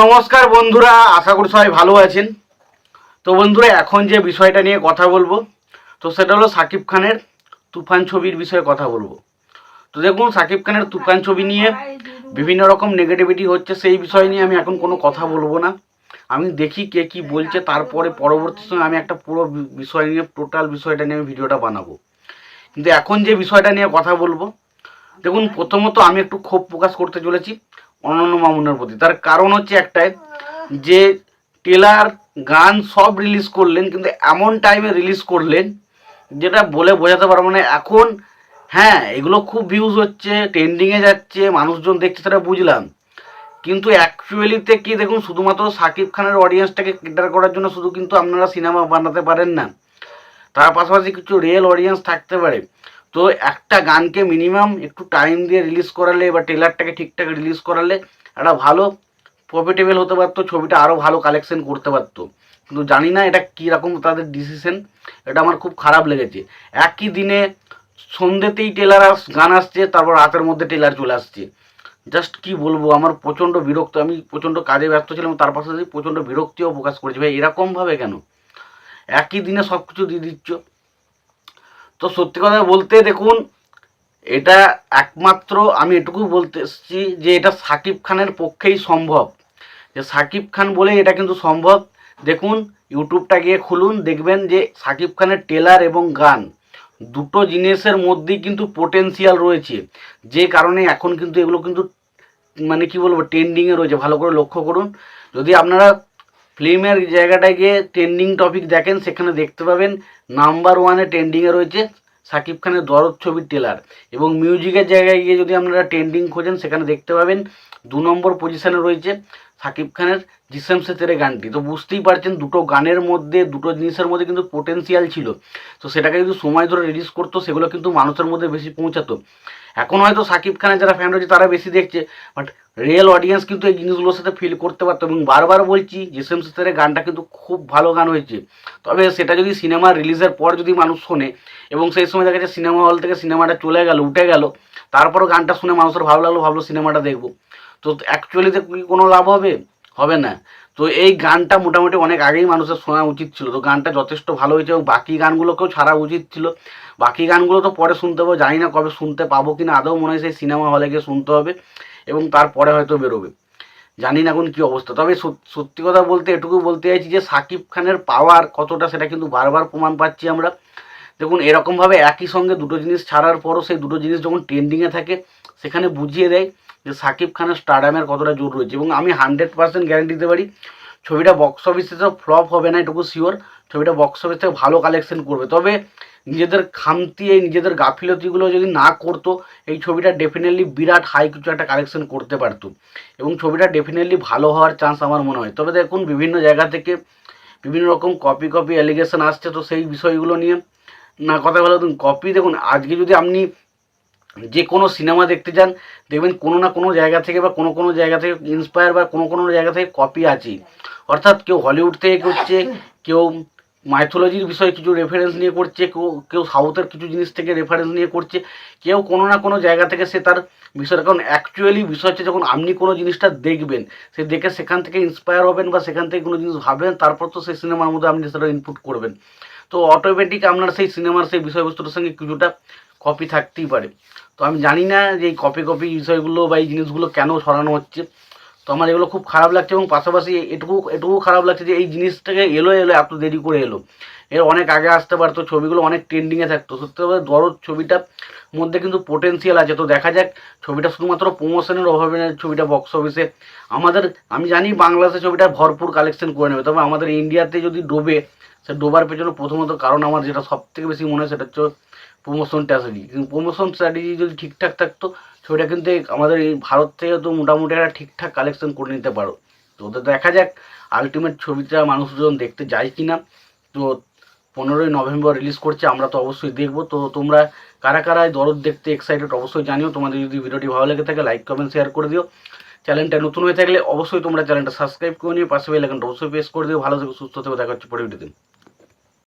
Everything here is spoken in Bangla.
নমস্কার বন্ধুরা, আশা করি সবাই ভালো আছেন। তো বন্ধুরা, এখন যে বিষয়টা নিয়ে কথা বলব, তো সেটা হলো সাকিব খানের তুফান ছবির বিষয়ে কথা বলব। তো দেখুন, সাকিব খানের তুফান ছবি নিয়ে বিভিন্ন রকম নেগেটিভিটি হচ্ছে, সেই বিষয় নিয়ে আমি এখন কোনো কথা বলব না। আমি দেখি কে কি বলছে, তারপরে পরবর্তী সময় আমি একটা পুরো বিষয় নিয়ে টোটাল বিষয়টা নিয়ে আমি ভিডিওটা বানাবো। কিন্তু এখন যে বিষয়টা নিয়ে কথা বলব, দেখুন, প্রথমত আমি একটু ক্ষোভ প্রকাশ করতে চলেছি। অনন্য মামুনের প্রতি। তার কারণ হচ্ছে একটাই যে, টেলার গান সব রিলিজ করলেন, কিন্তু এমন টাইমে রিলিজ করলেন, যেটা বলে বোঝাতে পারব মানে এখন হ্যাঁ এগুলো খুব ভিউজ হচ্ছে ট্রেন্ডিংয়ে যাচ্ছে, মানুষজন দেখছে সেটা বুঝলাম। কিন্তু অ্যাকচুয়ালিতে কি, দেখুন, শুধুমাত্র সাকিব খানের অডিয়েন্সটাকে কেটার করার জন্য শুধু কিন্তু আপনারা সিনেমা বানাতে পারেন না। তার পাশাপাশি কিছু রিয়েল অডিয়েন্স থাকতে পারে। তো একটা গানকে মিনিমাম একটু টাইম দিয়ে রিলিজ করালে বা ট্রেলারটাকে ঠিকঠাক রিলিজ করালে একটা ভালো প্রফিটেবল হতে পারতো, ছবিটা আরও ভালো কালেকশন করতে পারতো। কিন্তু জানি না এটা কীরকম তাদের ডিসিশন এটা আমার খুব খারাপ লেগেছে। একই দিনে সন্ধ্যেতেই টেলার আস, গান আসছে, তারপর রাতের মধ্যে টেলার চলে আসছে। জাস্ট কি বলব, আমার প্রচণ্ড বিরক্ত, আমি প্রচণ্ড কাজে ব্যস্ত ছিলাম, তার পাশাপাশি প্রচণ্ড বিরক্তিও প্রকাশ করেছি। ভাই, এরকমভাবে কেন? একই দিনে সব কিছু দিয়ে দিচ্ছ। তো সত্যি কথা বলতে দেখুন, এটা একমাত্র আমি এটুকু বলতে এসছি যে এটা সাকিব খানের পক্ষেই সম্ভব। যে সাকিব খান বলে এটা কিন্তু সম্ভব। দেখুন, ইউটিউবটা গিয়ে খুলুন, দেখবেন যে সাকিব খানের টেলার এবং গান দুটো জিনিসের মধ্যেই কিন্তু পোটেনশিয়াল রয়েছে। যে কারণে এখন কিন্তু এগুলো কিন্তু মানে কি বলব ট্রেন্ডিংয়ে রয়েছে। ভালো করে লক্ষ্য করুন। যদি আপনারা ফিল্মের জায়গাটায় গিয়ে ট্রেন্ডিং টপিক দেখেন, সেখানে দেখতে পাবেন নাম্বার ওয়ানে ট্রেন্ডিংয়ে রয়েছে সাকিব খানের দরদ ছবির টেলার এবং মিউজিকের জায়গায় গিয়ে যদি আপনারা ট্রেন্ডিং খোঁজেন, সেখানে দেখতে পাবেন দু নম্বর পজিশানে রয়েছে সাকিব খানের জিসেম সে তেরে গানটি। তো বুঝতেই পারছেন, দুটো গানের মধ্যে, দুটো জিনিসের মধ্যে কিন্তু পোটেনশিয়াল ছিল। তো সেটাকে যদি সময় ধরে রিলিজ করতো, সেগুলো কিন্তু মানুষের মধ্যে বেশি পৌঁছাতো। এখন হয়তো সাকিব খানের যারা ফ্যান রয়েছে, তারা বেশি দেখছে। বাট রিয়েল অডিয়েন্স কিন্তু এই জিনিসগুলোর সাথে ফিল করতে পারতো এবং বারবার বলছি, জিসেম সেতের গানটা কিন্তু খুব ভালো গান হয়েছে। তবে সেটা যদি সিনেমা রিলিজের পর যদি মানুষ শোনে এবং সেই সময় দেখা যাচ্ছে সিনেমা হল থেকে সিনেমাটা চলে গেল, উঠে গেল, তারপরও গানটা শুনে মানুষের ভালো লাগল, ভাবলো সিনেমাটা দেখব। তো অ্যাকচুয়ালিতে কি কোনো লাভ হবে? হবে না। তো এই গানটা মোটামুটি অনেক আগেই মানুষের শোনা উচিত ছিল। তো গানটা যথেষ্ট ভালো হয়েছে এবং বাকি গানগুলোকেও ছাড়া উচিত ছিল। বাকি গানগুলো তো পরে শুনতে পাবো, জানি না কবে শুনতে পাবো কিনা। আদৌ মনে হয় সেই সিনেমা হলে গিয়ে শুনতে হবে এবং তারপরে হয়তো বেরোবে। জানি না এখন কী অবস্থা। তবে সত- সত্যি কথা বলতে এটুকু বলতে চাইছি যে সাকিব খানের পাওয়ার কতটা সেটা কিন্তু বারবার প্রমাণ পাচ্ছি আমরা। দেখুন, এরকমভাবে একই সঙ্গে দুটো জিনিস ছাড়ার পরও সেই দুটো জিনিস যখন ট্রেন্ডিংয়ে থাকে, সেখানে বুঝিয়ে দেয়। যে সাকিব খানের স্টারডামের কতটা জোর রয়েছে। এবং আমি হান্ড্রেড পার্সেন্ট গ্যারান্টি দিতে পারি, ছবিটা বক্স অফিসে তো ফ্লপ হবে না, এটুকু শিওর ছবিটা বক্স অফিস ভালো কালেকশন করবে। তবে নিজেদের খামতি, এই নিজেদের গাফিলতিগুলো যদি না করতো, এই ছবিটা ডেফিনেটলি বিরাট হাই কিছু একটা কালেকশন করতে পারতো। এবং ছবিটা ডেফিনেটলি ভালো হওয়ার চান্স আমার মনে হয়। তবে দেখুন, বিভিন্ন জায়গা থেকে বিভিন্ন রকম কপি কপি অ্যালিগেশন আসছে। তো সেই বিষয়গুলো নিয়ে না কথা বলা কপি দেখুন, আজকে যদি আপনি যে কোনো সিনেমা দেখতে যান, দেখবেন কোনো না কোনো জায়গা থেকে বা কোনো কোনো জায়গা থেকে ইন্সপায়ার বা কোনো কোনো জায়গা থেকে কপি আছে অর্থাৎ কেউ হলিউড থেকে করছে, কেউ মাইথোলজির বিষয়ে কিছু রেফারেন্স নিয়ে করছে, কেউ কেউ সাউথের কিছু জিনিস থেকে রেফারেন্স নিয়ে করছে, কেউ কোনো না কোনো জায়গা থেকে সে তার বিষয়টা কারণ অ্যাকচুয়ালি বিষয় হচ্ছে যখন আপনি কোনো জিনিসটা দেখবেন, সে দেখে সেখান থেকে ইন্সপায়ার হবেন বা সেখান থেকে কোনো জিনিস ভাববেন, তারপর তো সেই সিনেমার মধ্যে আপনি সেটা ইনপুট করবেন। তো অটোমেটিক আপনার সেই সিনেমার সেই বিষয়বস্তুটার সঙ্গে কিছুটা কপি থাকতেই পারে। তো আমি জানি না যে এই কপি কপি বিষয়গুলো বা এই জিনিসগুলো কেন সরানো হচ্ছে। তো আমার এগুলো খুব খারাপ লাগছে এবং পাশাপাশি এটুকু এটুকু খারাপ লাগছে যে এই জিনিসটাকে এলো এলো, এত দেরি করে এলো। এর অনেক আগে আসতে পারতো, ছবিগুলো অনেক ট্রেন্ডিংয়ে থাকতো। সত্যি কথা দরদ ছবিটার মধ্যে কিন্তু পোটেন্সিয়াল আছে। তো দেখা যাক, ছবিটা শুধুমাত্র প্রমোশনের অভাবে ছবিটা বক্স অফিসে আমাদের, আমি জানি বাংলাদেশে ছবিটা ভরপুর কালেকশন করে নেবে। তবে আমাদের ইন্ডিয়াতে যদি ডোবে, সে ডোবার পেছনে প্রথমত কারণ আমার যেটা সব থেকে বেশি মনে হয় সেটা হচ্ছে প্রমোশন স্ট্র্যাটেজি কিন্তু প্রমোশন স্ট্র্যাটেজি যদি ঠিকঠাক থাকতো ছবিটা কিন্তু আমাদের এই ভারত থেকে তো মোটামুটি একটা ঠিকঠাক কালেকশন করে নিতে পারো। তো ওদের দেখা যাক আলটিমেট ছবিটা মানুষজন দেখতে যায় কি না তো পনেরোই নভেম্বর রিলিজ করছে, আমরা তো অবশ্যই দেখব। তো তোমরা কারা কারা দরদ দেখতে এক্সাইটেড অবশ্যই জানিও। তোমাদের যদি ভিডিওটি ভালো লেগে থাকে লাইক কমেন্ট শেয়ার করে দিও। চ্যানেলটা নতুন হয়ে থাকলে অবশ্যই তোমরা চ্যানেলটা সাবস্ক্রাইব করে নিও। পাশে বেল আইকনটা অবশ্যই প্রেস করে দিও। ভালো থেকে, সুস্থ থেকো। দেখা হচ্ছে পরে ভিডিওতে